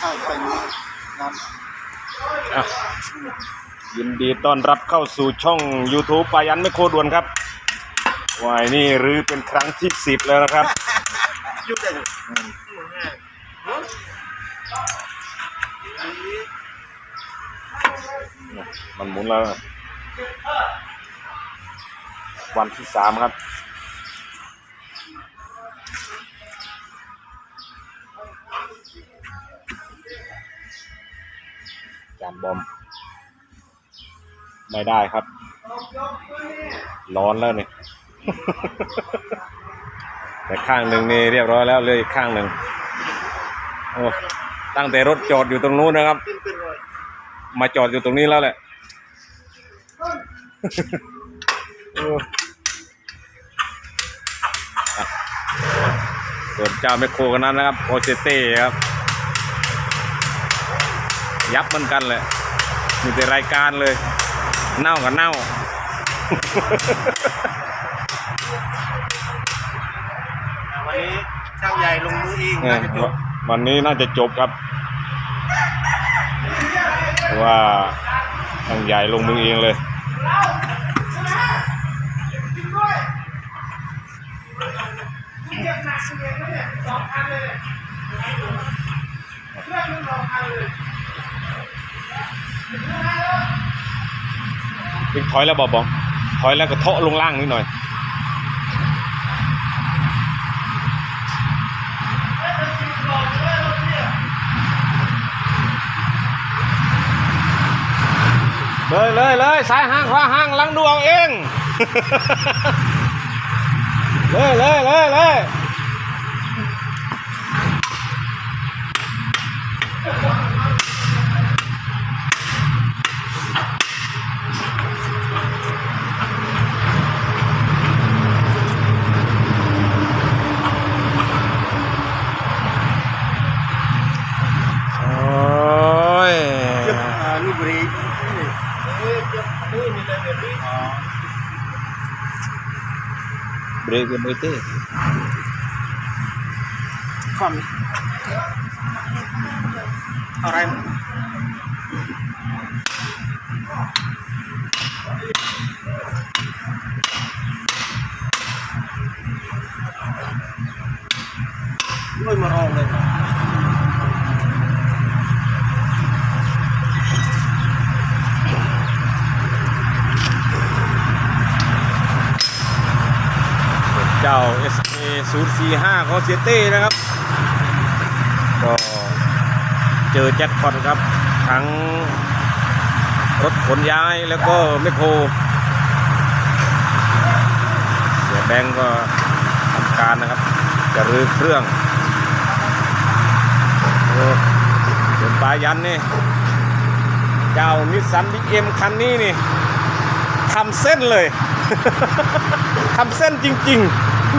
เข้าไปนี้น้อะยินดีต้อนรับเข้าสู่ช่อง YouTube ปายันไม่โคด่วนครับวายนี่หรือเป็นครั้งที่สิบแล้วนะครับ ยุ่งเลยมันหมุนแล้ว วันที่สามครับานบอม ไม่ได้ครับ ร้อนแล้วเนี่ยแต่ข้างหนึ่งนี่เรียบร้อยแล้วเหลยอีกข้างหนึ่งโอ้ตั้งแต่รถจอดอยู่ตรงนู้นนะครับขึ้นขึ้นเลยมาจอดอยู่ตรงนี้แล้วแหละเอออะส่วนเจ้าแมคโครกันนั้นนะครับโอเซเต้ครับ ยับเหมือนกันเลยมีแต่รายการเลย เน่ากับเน่า วันนี้ช่างใหญ่ลงมือเองเออน่าจะจบวันนี้น่าจะจบครับเพราะว่าทางใหญ่ลงมือเองเลย วิ่งถอยแล้วบอบอถอยแล้วก็เทาะลงล่างนิดหน่อยเลยเลยเลยสายห้างขวาห้างลังดูเอาเอง เลยเลยเลยเลย เอ้ยเจ็บนี่มี SA 045ของเซียเต้นะครับ ก็เจอแจ็คพอตครับ ทั้งรถขนย้ายแล้วก็แมคโครเสียแบงก์ก็ทำการนะครับ จะรื้อเครื่องโอ้ส่วนปลายันนี่ เจ้านิสสันบิ๊กเอ็มคันนี้นี่ทำเส้นเลย ทำเส้นจริง ๆ คิ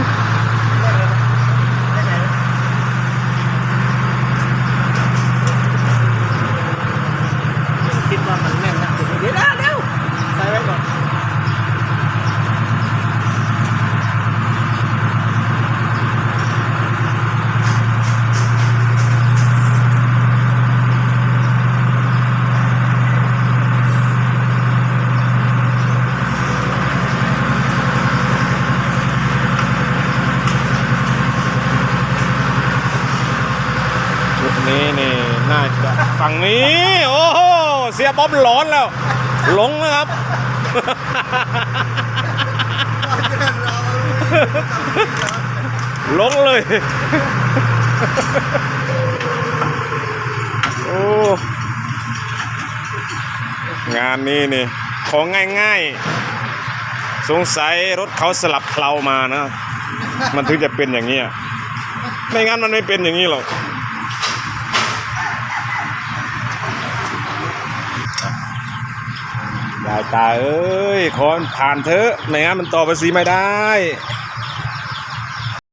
ดว่ามันแน่นนะเดี๋ยวเดี๋ยวเดี๋ยวใส่ไว้ก่อน ชุด นี้นี่น่าจะฝั่งนี้ โอ้โหเสียบ๊อบหลอนแล้ว หลงนะครับ หลงเลย โอ้งานนี้นี่ ของง่ายๆ สงสัยรถเขาสลับเพลามานะ มันถึงจะเป็นอย่างนี้ไม่งั้นมันไม่เป็นอย่างนี้หรอก ตายตาเอ้ยคอนผ่านเถอะไหนงั้นมันต่อภาษีไม่ได้